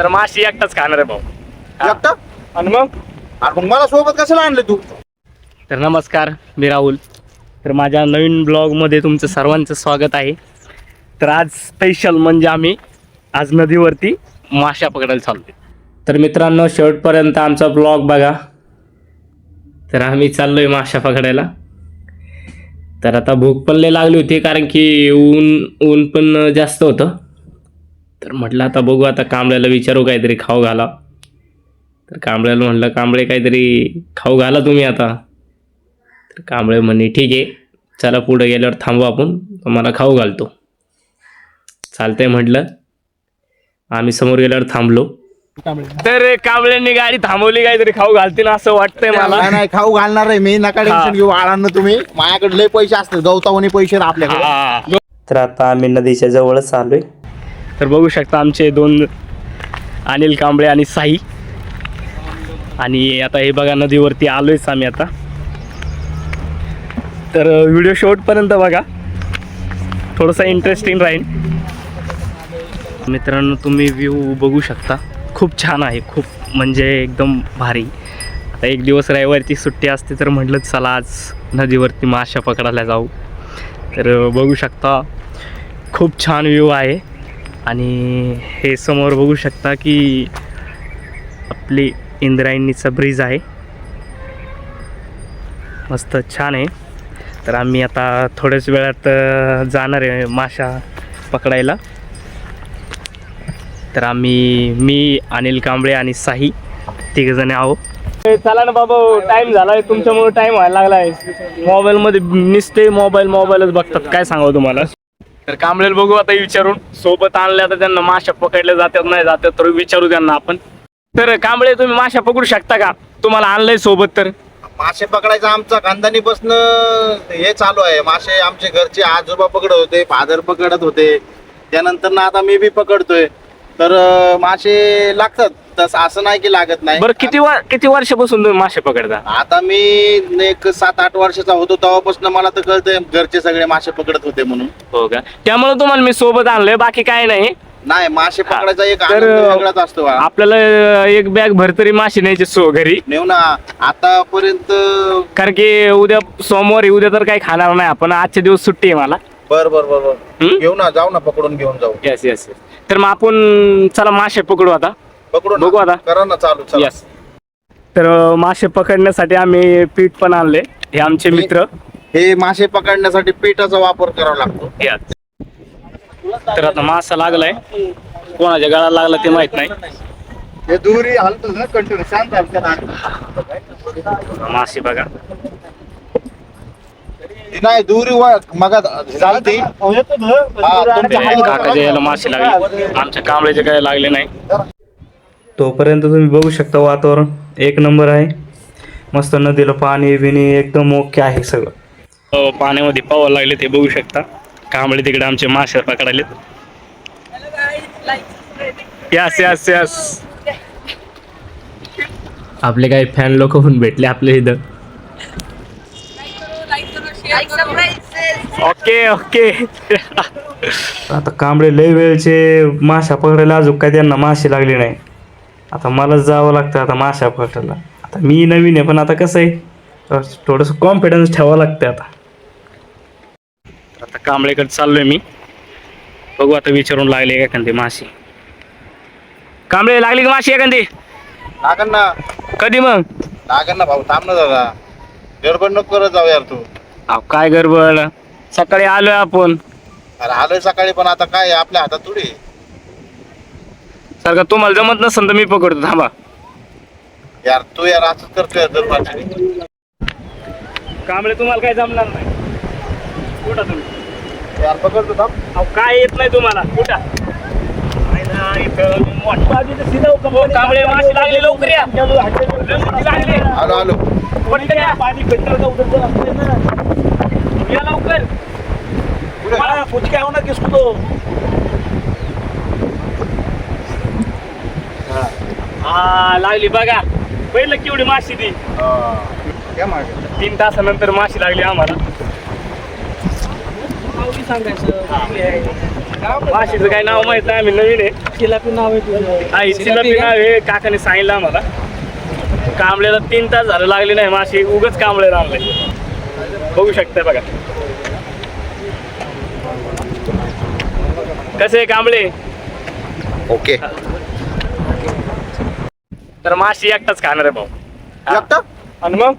तर माशी एकटाच खाणार आहे भाऊ. एकटा? आणि मग? अरे मग मला सोबत कशाला आणले तू? तर नमस्कार मी राहुल. तर माझ्या नवीन ब्लॉगमध्ये तुमचं सर्वांचं स्वागत आहे. तर आज स्पेशल म्हणजे आम्ही आज नदीवरती माशा पकडायला चाललो तर मित्रांनो शेवटपर्यंत आमचा ब्लॉग बघा. तर आम्ही चाललोय माशा पकडायला. तर आता भूक पण लय लागली होती कारण की ऊन ऊन पण जास्त होतं. तर म्हटलं आता बघू आता कांबळ्याला विचारू काहीतरी खाऊ घाला. तर कांबळ्याला म्हटलं कांबळे काहीतरी खाऊ घाला तुम्ही आता. तर कांबळे म्हणे ठीक आहे चला पुढे गेल्यावर थांबू आपण तुम्हाला खाऊ घालतो. चालतंय म्हटलं आम्ही समोर गेल्यावर थांबलो. तर कांबळ्यांनी गाडी थांबवली काहीतरी खाऊ घालतील असं वाटतंय मला. नाही नाही खाऊ घालणार आहे मी. नका. टेन्शन घेऊ आळांना तुम्ही. माझ्याकडे लय पैसे असतात गवतावणी पैसे आपल्याकडे. तर आता आम्ही नदीच्या जवळच आलोय. तर बघू शकता आमचे दोन अनिल कांबळे आणि साई. आणि आता हे बघा नदीवरती आलोयच आम्ही आता. तर व्हिडिओ शेवटपर्यंत बघा. थोडंसं इंटरेस्टिंग राहील मित्रांनो तुम्ही व्ह्यू बघू शकता. खूप छान आहे. खूप म्हणजे एकदम भारी. आता एक दिवस रविवारची सुट्टी असते तर म्हटलं चला आज नदीवरती माशा पकडायला जाऊ. तर बघू शकता. खूप छान व्ह्यू आहे. आणि हे समोर बघू शकता की आपली इंद्रायणीचा ब्रिज आहे. मस्त छान आहे. तर आम्ही आता थोड्याच वेळात जाणार आहे माशा पकडायला. तर आम्ही मी अनिल कांबळे आणि साही तिघजणे आहो चला ना बाबा टाइम झालाय. तुमच्यामुळे टाइम व्हायला लागलाय. मोबाईल मध्ये निसते मोबाईल मोबाईलच बघतात. काय सांगावं तुम्हाला? तर कांबळेल बघू आता विचारून. सोबत आणल्या तर त्यांना माशा पकडल्या जातात नाही जातात तर विचारू त्यांना आपण. तर कांबळे तुम्ही माशा पकडू शकता का? तुम्हाला आणलंय सोबत तर. मासे पकडायचं आमचा खानदानी हे चालू आहे. मासे आमचे घरचे आजोबा पकडत होते फादर पकडत होते. त्यानंतर ना आता मी बी पकडतोय. तर अं, मासे लागतात. तसं असं नाही की लागत नाही. बरं किती वर किती वर्षापासून तुम्ही मासे पकडता? आता मी एक सात आठ वर्षाचा होतो तेव्हापासून मला तर कळतंय घरचे सगळे मासे पकडत होते म्हणून. हो का? त्यामुळे तुम्हाला मी सोबत आणलंय बाकी काय नाही. नाही मासे पकडायचा एक तर- आनंद वेगळाच असतो. आपल्याला एक बॅग भर तरी मासे न्यायचे सो घरी. नेऊ ना. आतापर्यंत कारण की उद्या सोमवारी उद्या तर काही खाणार नाही आपण. आजच्या दिवस सुट्टी आहे मला. बर बर बर बर. हम्म? घेऊ ना जाऊ ना पकडून घेऊन जाऊ. येस येस तर मग आपण चला मासे पकडू आता. पकडू बघू आता. करा ना चालू चला. येस तर अं, मासे पकडण्यासाठी आम्ही पीठ पण आणले हे आमचे मित्र. हे मासे पकडण्यासाठी पिठाचा वापर करावा लागतो. Yes. तर आता मासा लागलाय. कोणाच्या गळाला लागला ते माहीत नाही. हे दुरी हलतो ना कंटिन्यू. शांत हलतं ना. मासे बघा. नाही दुरी व- मग चालती हा, तुमच्या ते हातात- काकाच्या याला मासे लागले आमच्या कांबळ्याचे काय लागले नाही. तोपर्यंत तुम्ही बघू शकता वातावरण. एक नंबर आहे. मस्त नदीला पाणी बिणी एकदम ओके आहे सगळं. हो, पाण्यामध्ये पावायला लागले ते बघू शकता. कांबळे तिकडे आमचे मासे पकडायले यस यस यस आपले काही फॅन लोक पण भेटले आपल्या इथं. Okay okay. आता कांबळे लय वेळचे माशा पकडायला अजून काय त्यांना मासे लागले नाही. आता मलाच जावं लागतं आता माशा पकडायला. आता मी नवीन आहे पण आता कसं आहे? थोडंसं कॉन्फिडन्स ठेवावं लागतं आता. आता कांबळेकडे चाललोय मी. बघू आता विचारून लागले का एखादी माशी. कांबळे लागली का माशी एखादी? लागन ना. कधी मग? लागन ना भाऊ थांब ना दादा गडबड नको करत जाऊ यार तू. अहो काय गडबड? सकाळी आलोय आपण. अरे आलोय सकाळी पण आता काय आपल्या हातात थोडी सारखं तुम्हाला जमत नसेल तर मी पकडतो थांबा. यार तू यार असंच करतोय दर पाचशे कांबळे तुम्हाला काय जमणार नाही. कुठं तुम्ही? यार पकडतो थांब. अहो काय येत नाही तुम्हाला. कुठं? कांबळे मासे लागले लवकर या. मोठी लागली. आलो आलो. या लवकर. हा. लागली बघा. पहिलं केवढी माशी ती. मागे. तीन तासानंतर माशी लागली आम्हाला. सांगायचं. माशीचं काही नाव माहीत नाही आम्ही नवीन आहे. चिलापी नाव आहे तुझं. चिलापी नाव आहे काकाने सांगितलं आम्हाला. कांबळेला तीन तास झालं लागले नाही माशी. उगच कांबळे लागले बघू शकताय बघा. कसे कांबळे? ओके. तर माशी एकटाच खाणार आहे भाऊ. एकटा? आणि मग?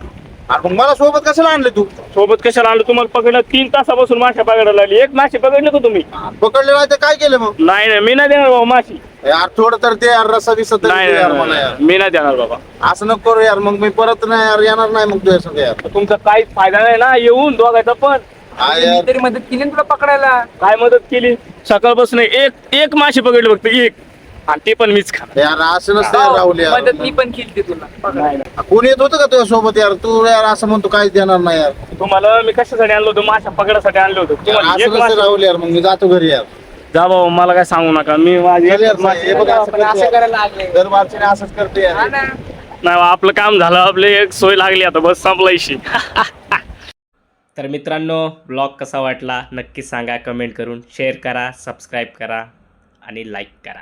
अरे मग मला सोबत कशाला आणले तू? सोबत कशाला आणलं? तुम्हाला पकडलं तीन तासापासून माशा पकडायला लागली. एक माशी पकडली का तुम्ही? पकडले नाही तर काय केलं मग? नाही नाही मी नाही देणार बाबा माशी. यार थोडं तर ते यार रसा बिसा तरी नाही दे यार मला नाही, यार. मी नाही देणार बाबा. असं नको करू यार मग मी परत नाही यार येणार नाही मग तुझ्या संग यार. तुमचा काहीच फायदा नाही ना येऊन दोघायचा पण. हा मी यार. तरी मदत केली ना तुला पकडायला? काय मदत केली? सकाळपासून एक एक माशी पकडली फक्त एक. आणि ती पण मीच खा. यार असं नसतं यार राहुल यार. मदत मी पण केली ती तुला पकडायला कोण येत होतं का तुझ्या सोबत यार? तू यार असं म्हणतो काहीच देणार नाही यार. तुम्हाला मी कशासाठी आणलं होतं? माशा पकडासाठी आणलं होतं. यार, तुम्हाला असं एक नसतं माशी राहुल यार मग मी जातो घरी यार. जा बाबा मला काय सांगू नका. मी माझी असंच करते हा नाही बा, आपलं काम झालं आपली एक सोय लागली आता बस संपलायशी तर मित्रांनो ब्लॉग कसा वाटला नक्की सांगा कमेंट करून शेअर करा सबस्क्राईब करा आणि लाईक करा.